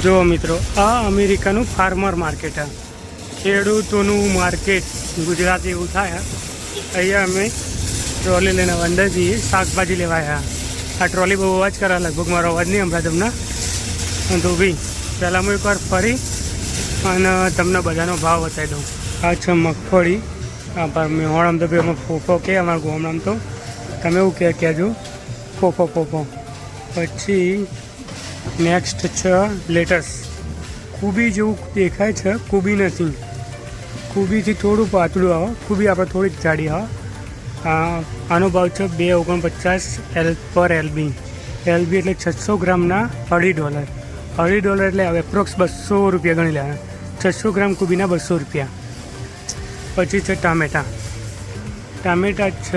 જો મિત્રો, આ અમેરિકાનું ફાર્મર માર્કેટ હા ખેડૂતોનું માર્કેટ ગુજરાત એવું થાય. અહીંયા અમે ટ્રોલી લઈને અંદર જઈએ શાકભાજી લેવાયા આ ટ્રોલી બહુ અવાજ કરે, લગભગ મારો અવાજ નહીં હમણાં તમને. તો બી પહેલાં હું એકવાર ફરી અને તમને બધાનો ભાવ બતાવી દઉં. આ છે મગફળી. આ આમ તો ભાઈ અમે ફોફો કે, અમારા આમ તો. તમે એવું કે, કહેજો. ફોફો ફોફો. પછી નેક્સ્ટ છે લેટસ કુબી જેવું દેખાય છે, કુબી નથી. કુબીથી થોડું પાતળું આવે. કુબી આપણે થોડીક જાડી આવે. આનો ભાવ છે બે ઓગણપચાસ એલ, પર એલબી. એલબી એટલે છસો ગ્રામના અઢી ડોલર. અઢી ડોલર એટલે એપ્રોક્સ બસો રૂપિયા ગણી લેવાના. છસો ગ્રામ કુબીના બસો રૂપિયા. પછી છે ટામેટા. ટામેટા છ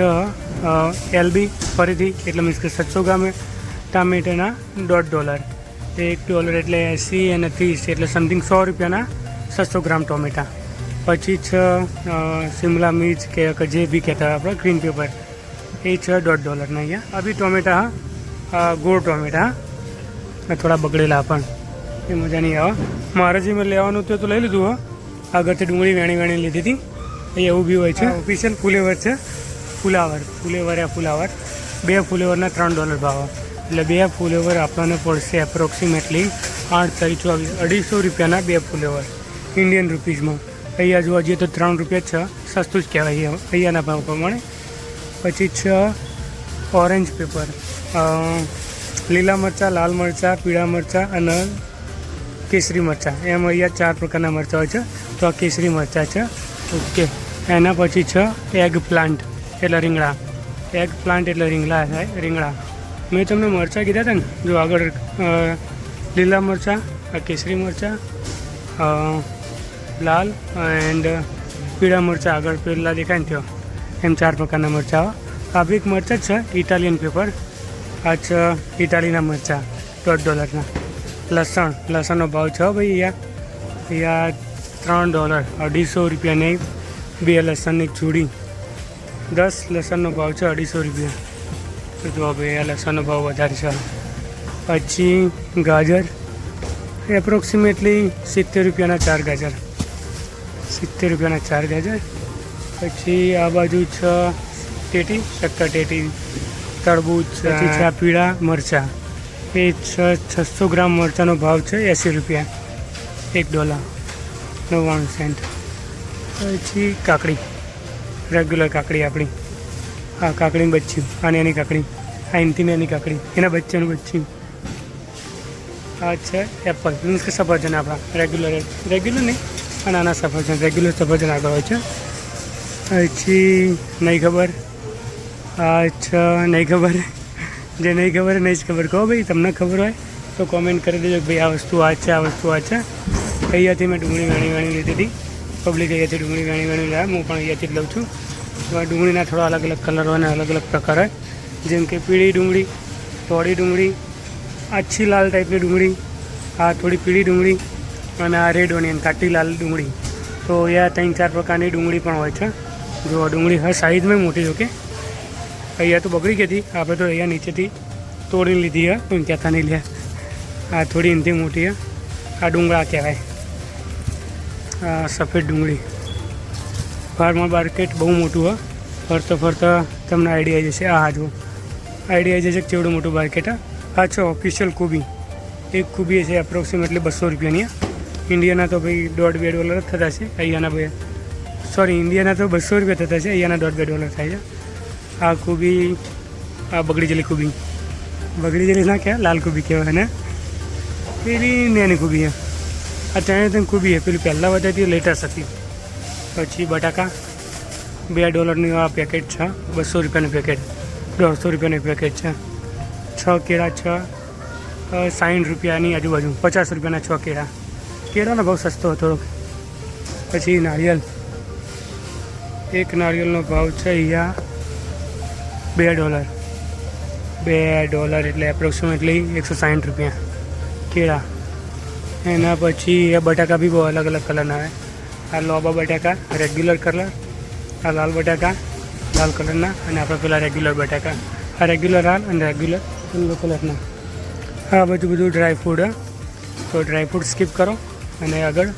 એલબી. ફરીથી એટલે મીન્સ કે છસો ગ્રામ ટામેટાના દોઢ ડોલર. એક ડોલર એટલે એંસી અને ત્રીસ એટલે સમથિંગ સો રૂપિયાના છસો ગ્રામ ટોમેટા. પછી છ શિમલા મિર્ચ કે જે બી કહેતા હોય આપણે ગ્રીન પેપર એ છે દોઢ ડોલરના અહીંયા. અભી ટોમેટા હા. ગોળ ટોમેટા હા. થોડા બગડેલા પણ. એ મજા નહીં આવે. મારે જે મેં લેવાનું હતું તો લઈ લીધું હો. આગળથી ડુંગળી વેણી વેણી લીધી હતી. એ એવું બી હોય છે. ઓફિશિયલ ફુલેવર છે. ફુલાવર. ફુલેવર યા ફુલાવર. બે ફુલેવરના ત્રણ ડોલર ભાવ. એટલે બે ફુલેવર આપણને પડશે એપ્રોક્સિમેટલી આઠ ચોવીસ, અઢીસો રૂપિયાના બે ફુલેવર ઇન્ડિયન રૂપીઝમાં અહીંયા જોવા જઈએ તો ત્રણ રૂપિયા છે, સસ્તું જ કહેવાય અહીંયા- અહીંયાના ભાવ પ્રમાણે. પછી છે ઓરેન્જ પેપર લીલા મરચાં, લાલ મરચાં, પીળા મરચાં અને કેસરી મરચાં. એમ અહીંયા ચાર પ્રકારના મરચાં હોય છે. તો આ કેસરી મરચાં છે. ઓકે. એના પછી છે એગ પ્લાન્ટ એટલે રીંગણા. એગ પ્લાન્ટ એટલે રીંગણા થાય, રીંગણા. મેં તમને મરચાં કીધા હતા ને, જો આગળ લીલા મરચાં કેસરી મરચાં લાલ એન્ડ પીળા મરચાં આગળ પેલા દેખાય ને ત્યાં, એમ ચાર પ્રકારના મરચાં આ બી એક મરચાં જ છે, ઇટાલિયન પેપર. આ છે, ઇટાલીના મરચાં, દોઢ ડોલરના. લસણ, લસણનો ભાવ છે ભાઈ અહીંયા. અહીંયા ત્રણ ડોલર, અઢીસો રૂપિયાની બે લસણની ચૂડી. દસ લસણનો ભાવ છે અઢીસો રૂપિયા. ભાઈ આ લસણનો ભાવ વધારે છે. પછી ગાજર એપ્રોક્સિમેટલી સિત્તેર રૂપિયાના ચાર ગાજર. સિત્તેર રૂપિયાના ચાર ગાજર. પછી આ બાજુ છ ટેટી શક્કર ટેટી તરબૂચ પછી છે પીળા મરચાં. એ છ છસો ગ્રામ મરચાંનો ભાવ છે એંસી રૂપિયા. એક ડોલર નવ્વાણું સેન્ટ. પછી કાકડી રેગ્યુલર કાકડી આપણી. આ કાકડીનું બચ્ચું. અને એની કાકડી. આ એનથી એની કાકડી. એના બચ્ચાનું બચ્ચું. આ છે એપલ મીન્સ કે સફરજન આપણા. રેગ્યુલર રેગ્યુલર નહીં આ નાના સફરજન. રેગ્યુલર સફરજન આગળ હોય છે. પછી નહીં ખબર. આ છે નહીં ખબર. જે નહીં ખબર નહીં જ ખબર. કહો ભાઈ, તમને ખબર હોય તો કોમેન્ટ કરી દેજો ભાઈ આ વસ્તુ આ છે, આ વસ્તુ આ છે. અહીંયાથી મેં ડુંગળી, વેણી વેણી લીધી હતી. પબ્લિક અહીંયાથી ડુંગળી, વેણી વેણી લાવ્યા હું પણ અહીંયાથી જ લઉં છું. એમાં ડુંગળીના થોડા અલગ અલગ કલરો અને અલગ અલગ પ્રકાર હોય. જેમ કે પીળી ડુંગળી થોડી ડુંગળી, આછી લાલ ટાઈપની ડુંગળી, આ થોડી પીળી ડુંગળી અને આ રેડ ઓનિયન, કાટી લાલ ડુંગળી. તો અહીંયા ત્રણ ચાર પ્રકારની ડુંગળી પણ હોય છે. જો આ ડુંગળી હર સાઈઝમાં મોટી જોકે અહીંયા તો બગડી ગઈ હતી. આપણે તો અહીંયા નીચેથી તોડી લીધી હે પણ કહેતા નહીં લે. આ થોડી એનથી મોટી હે. આ ડુંગળા કહેવાય. આ સફેદ ડુંગળી. ફાર્મર માર્કેટ બહુ મોટું હોય ફરતો ફરતા તમને આઈડિયા જશે આ જો આઈડિયા જશે કે કેવડું મોટું માર્કેટ આ છે ઓફિશિયલ કુબી એક કુબી છે એપ્રોક્સિમેટલી બસો રૂપિયાની ઇન્ડિયાના તો ભાઈ દોઢ બે ડોલર જ થતા છે. અહીંયાના ભાઈ સોરી ઇન્ડિયાના તો બસો રૂપિયા થતા છે. અહીંયાના દોઢ બે ડોલર થાય છે. આ કુબી આ બગડી જેલી કુબી બગડી જેલી ના કહેવાય, લાલ કુબી કહેવાય ને? પેલી નેની કુબી છે આ ત્રણે ત્રણ કુબી છે પેલી પહેલાં વધારતી લેટેસ્ટ હતી. પછી બટાકા, બે ડોલરનું આ પેકેટ છે, બસો રૂપિયાનું પેકેટ દોઢસો રૂપિયાનું પેકેટ છે, છ કેળા છ સાઠ રૂપિયાની આજુબાજુ, પચાસ રૂપિયાના છ કેળા. કેળાનો ભાવ સસ્તો હતો. થોડોક પછી નારિયેલ, એક નારિયેલનો ભાવ છે અહીંયા બે ડોલર. બે ડોલર એટલે એપ્રોક્સિમેટલી એકસો સાઠ રૂપિયા. કેળા. એના પછી બટાકા બી બહુ અલગ અલગ કલરના આવે. આ લોબા બટાકા રેગ્યુલર કલર આ લાલ બટાકા, લાલ કલરના અને આપણે પેલા રેગ્યુલર બટાકા. આ રેગ્યુલર લાલ અને રેગ્યુલર યલો કલરના આ બધું બધું ડ્રાય ફ્રૂટ તો ડ્રાયફ્રૂટ સ્કીપ કરો, અને આગળ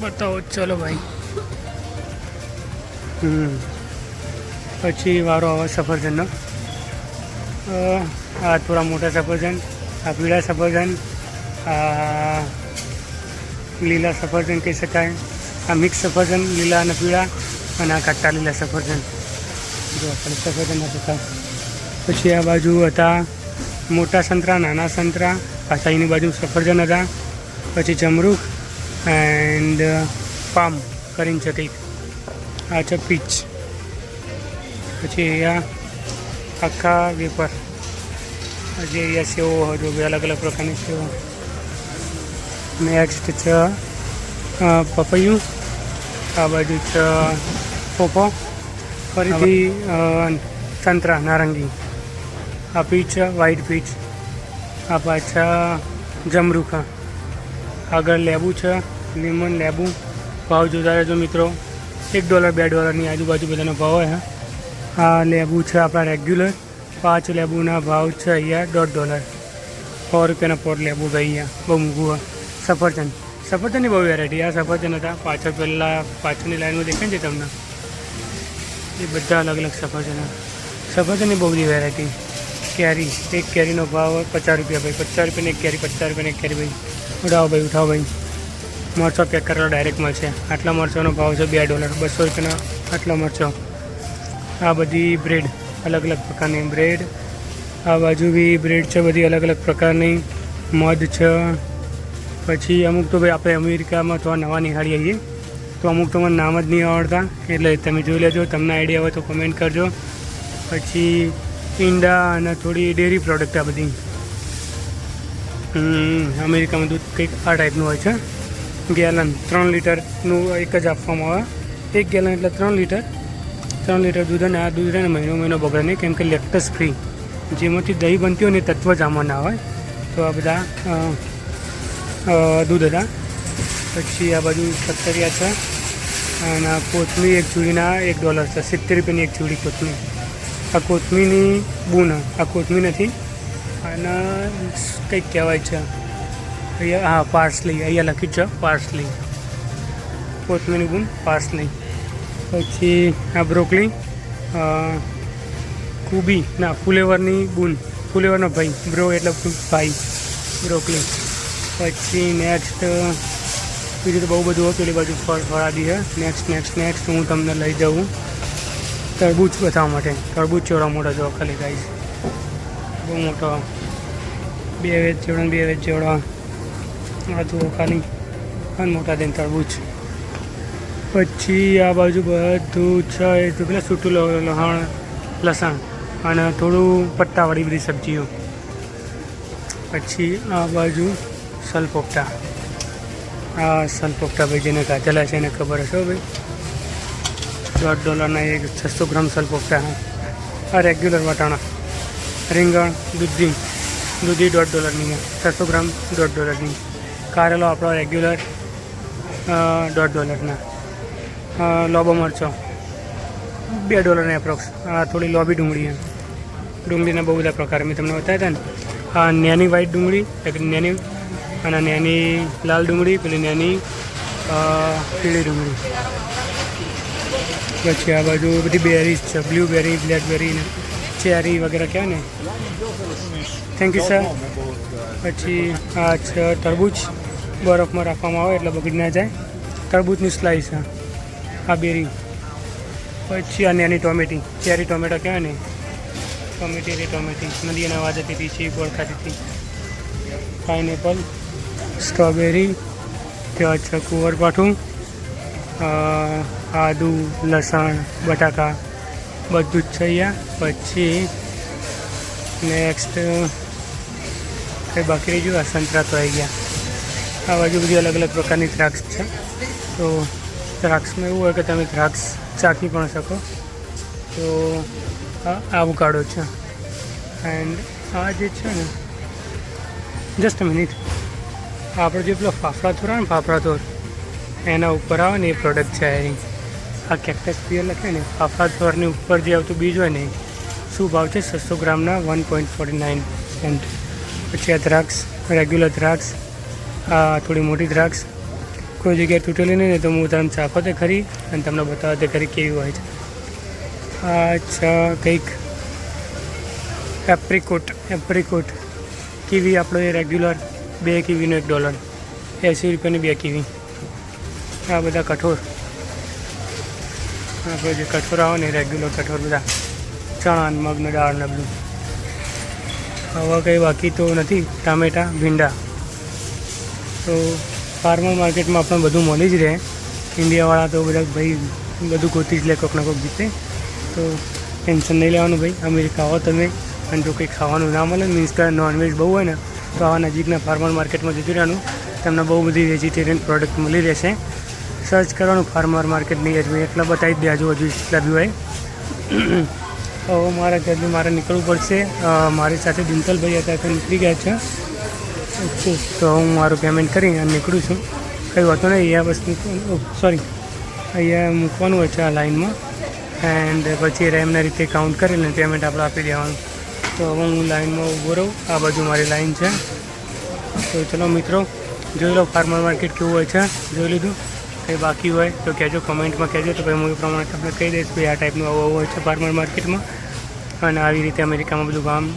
બતાવો ચલો ભાઈ. હમ. પછી વારો આવે સફરજનનો. આ થોડા મોટા સફરજન, આ પીળા સફરજન, આ લીલા સફરજન કહી શકાય. આ મિક્સ સફરજન, લીલા અને પીળા, અને આ કાચા લીલા સફરજન. જો આપણે સફરજનના પ્રકાર પછી આ બાજુ હતા મોટા સંતરા, નાના સંતરા. પાછા એની બાજુ સફરજન હતા. પછી જમરૂખ એન્ડ પામ કરીને છે કંઈક આ છે પીચ. પછી અહીંયા આખા વેપર જે અહીંયા સેવો હજુ બે અલગ અલગ પ્રકારની સેવો નેક્સ્ટ છે પપૈયું. આ બાજુ છે પોપો. ફરીથી સંતરા, નારંગી. આ પીચ વ્હાઈટ પીચ. આ પાછા જમરૂખા. આગળ લેબુ છે લીમન લેબુ. ભાવ જોતા રહેજો મિત્રો. એક ડોલર, બે ડોલરની આજુબાજુ બધાનો ભાવ હોય આ લેબુ છે આપણા રેગ્યુલર પાંચ લેબુના ભાવ છે અહીંયા દોઢ ડોલર. સો રૂપિયાના પોટ લેબુ ભાઈ અહીંયા. બહુ મૂકવું સફરજન. સફરજનની બહુ વેરાયટી આ સફરજન હતા. પાછળ પહેલાં પાછળની લાઈનમાં દેખાય છે તમને? એ બધા અલગ અલગ સફરજન સફરજનની બહુ બધી વેરાયટી કેરી, એક કેરીનો ભાવ પચાસ રૂપિયા ભાઈ. પચાસ રૂપિયાની એક કેરી, પચાસ રૂપિયાની એક કેરી ભાઈ. ઉઠાવો ભાઈ ઉઠાવો ભાઈ. મરચો પેક કરેલો ડાયરેક્ટ મળશે. આટલા મરચોનો ભાવ છે બે ડોલર બસો રૂપિયાના આટલા મરચો. આ બધી બ્રેડ અલગ અલગ પ્રકારની બ્રેડ આ બાજુ બી બ્રેડ છે બધી અલગ અલગ પ્રકારની. મધ છે પછી અમુક તો ભાઈ આપણે અમેરિકામાં તો નવા નિહાળી આવીએ તો અમુક તો મને નામ જ નહીં આવડતા, એટલે તમે જોઈ લેજો, તમને આઈડિયા હોય તો કમેન્ટ કરજો. પછી ઈંડા અને થોડી ડેરી પ્રોડક્ટ આ બધી. અમેરિકામાં દૂધ કંઈક આ ટાઈપનું હોય છે. ગેલન, ત્રણ લીટરનું એક જ આપવામાં આવે. એક ગેલન એટલે ત્રણ લીટર. ત્રણ લીટર દૂધ અને આ દૂધ રહે મહિનો મહિનો બગડે નહીં, કેમ કે લેક્ટસ ફ્રી જેમાંથી દહીં બનતી હોય ને તત્વ જ હોય. તો આ બધા દૂધ હતા. પછી આ બાજુ સત્તરિયા છે. અને આ કોથમીર એક ચૂડીના એક ડોલર છે. સિત્તેર રૂપિયાની એક ચૂડી કોથમીર. આ કોથમીરની બૂન, આ કોથમીર નથી. અને કંઈક કહેવાય છે. અહીંયા, હા, પાર્સલી. અહીંયા લખ્યું છે, પાર્સલી. કોથમીરની બૂન, પાર્સલી. પછી આ બ્રોકલી કુબી, ના, ફુલેવરની બૂન. ફુલેવરનો ભાઈ. બ્રો એટલે ભાઈ. બ્રોકલી. પછી નેક્સ્ટ બીજું તો બહુ બધું હતું પેલી બાજુ ફળ ફળાદી છે. નેક્સ્ટ નેક્સ્ટ નેક્સ્ટ હું તમને લઈ જાઉં. તરબૂચ બતાવવા માટે. તરબૂચ ચોરા મોટા જો ખાલી ગાઈસ બહુ મોટો. બે વેચ ચોડા બે વેચ ચોડા આ જુઓ ખાલી અને મોટા દિન તરબૂચ. પછી આ બાજુ બધું છે, એ તો પેલા સૂટું લહણ, લસણ અને થોડું પત્તાવાળી બધી સબ્જીઓ. પછી આ બાજુ સલપોપટા. આ સલપોપટા ભાઈ જેને કાચેલા છે એને ખબર હશે ભાઈ? દોઢ ડોલરના એક છસો ગ્રામ સલપોપટા આ રેગ્યુલર વટાણા. રીંગણ, દૂધી. દૂધી દોઢ ડોલરની છસો ગ્રામ દોઢ ડોલરની. કારેલો આપણો રેગ્યુલર દોઢ ડોલરના. લોબો મરચો. બે ડોલરની એપ્રોક્સ આ થોડી લોબી ડુંગળી ડુંગળીના બહુ બધા પ્રકાર. મેં તમને બતાવ્યા હતા ને? આ નેની વ્હાઈટ ડુંગળી, એક નેની અને નેની લાલ ડુંગળી, પેલી નેની પીળી ડુંગળી. પછી આ બાજુ બધી બેરીઝ છે બ્લ્યુબેરી બ્લેકબેરી ને ચેરી વગેરે કહેવાય ને. થેન્ક યુ સર પછી આ છે તરબૂચ, બરફમાં રાખવામાં આવે એટલે બગડી ના જાય. તરબૂચની સ્લાઈસ છે, આ બેરી પછી આ નાની ટોમેટી ચેરી ટોમેટો કહેવાય ને. ટોમેટી રે ટોમેટી. નદી અને અવાજ હતી ચીક ઓળખાતી હતી પાઇનેપલ સ્ટ્રોબેરી ત્યાં છે કુંવરપાઠું આદુ, લસણ, બટાકા, બધું જ છે અહીંયા. પછી નેક્સ્ટ કંઈ બાકી રહી ગયું આ સંતરા તો આવી ગયા. આ બાજુ બધી અલગ અલગ પ્રકારની દ્રાક્ષ છે. તો દ્રાક્ષમાં એવું હોય કે તમે દ્રાક્ષ ચાખી પણ શકો. તો આવું છે. એન્ડ આ જે છે ને જસ્ટ મિનિટ આપણે જે પેલો ફાફડા થોર ને ફાફડા થોર એના ઉપર આવે ને એ પ્રોડક્ટ છે એની. આ કેક્ટસ પિયર લખે ને, ફાફડા થોરની ઉપર જે આવતું બીજ હોય ને, શું ભાવ છે? છસો ગ્રામના one point forty nine cent પછી આ દ્રાક્ષ રેગ્યુલર દ્રાક્ષ, આ થોડી મોટી દ્રાક્ષ. કોઈ જગ્યાએ તૂટેલી નહીં ને તો હું તમને ચાખો તે ખરી અને તમને બતાવો તે ખરી કેવી હોય છે. અચ્છા કંઈક એપ્રિકોટ એપ્રિકોટ કીવી આપણો એ રેગ્યુલર બે કીવીનો એક ડોલર. એંસી રૂપિયાની બે કીવી. આ બધા કઠોર. આપણે જે કઠોર આવે ને રેગ્યુલર કઠોર બધા. ચણા મગનું દાળ ને બધું. હવા કંઈ બાકી તો નથી. ટામેટા, ભીંડા. તો ફાર્મર માર્કેટમાં આપણને બધું મળી જ રહે. ઇન્ડિયાવાળા તો બધા ભાઈ બધું ગોતી જ લે કોઈક ના કોઈક જીતે તો ટેન્શન નહીં લેવાનું ભાઈ. અમેરિકા આવો તમે. અને જો કંઈ ખાવાનું ના મળે મીન્સ કે નોનવેજ બહુ હોય ને તો આવા નજીકના ફાર્મર માર્કેટમાં જતું રહેવાનું. તમને બહુ બધી વેજીટેરિયન પ્રોડક્ટ મળી રહેશે. સર્ચ કરવાનું ફાર્મર માર્કેટની જ એટલા બતાવી દે આજુ હજુ એટલા બી હોય. હવે મારા ત્યાંથી મારે નીકળવું પડશે. મારી સાથે દિનતલભાઈ હતા, તો નીકળી ગયા છે. ઓકે, તો હું મારું પેમેન્ટ કરી અને નીકળું છું. કંઈ વાંધો નહીં, અહીંયા બસ સોરી અહીંયા મૂકવાનું હોય છે આ લાઇનમાં એન્ડ પછી એમના રીતે કાઉન્ટ કરીને પેમેન્ટ આપણે આપી દેવાનું. તો હવે હું લાઈનમાં ઊભો રહું. આ બાજુ મારી લાઈન છે. તો ચલો મિત્રો, જોઈ લો ફાર્મર માર્કેટ કેવું હોય છે. જોઈ લીધું? કંઈ બાકી હોય તો કહેજો, કમેન્ટમાં કહેજો. તો ભાઈ, હું એ પ્રમાણે તમને કહી દઈશ ભાઈ આ ટાઈપનું આવું હોય છે ફાર્મર માર્કેટમાં અને આવી રીતે અમેરિકામાં બધું કામ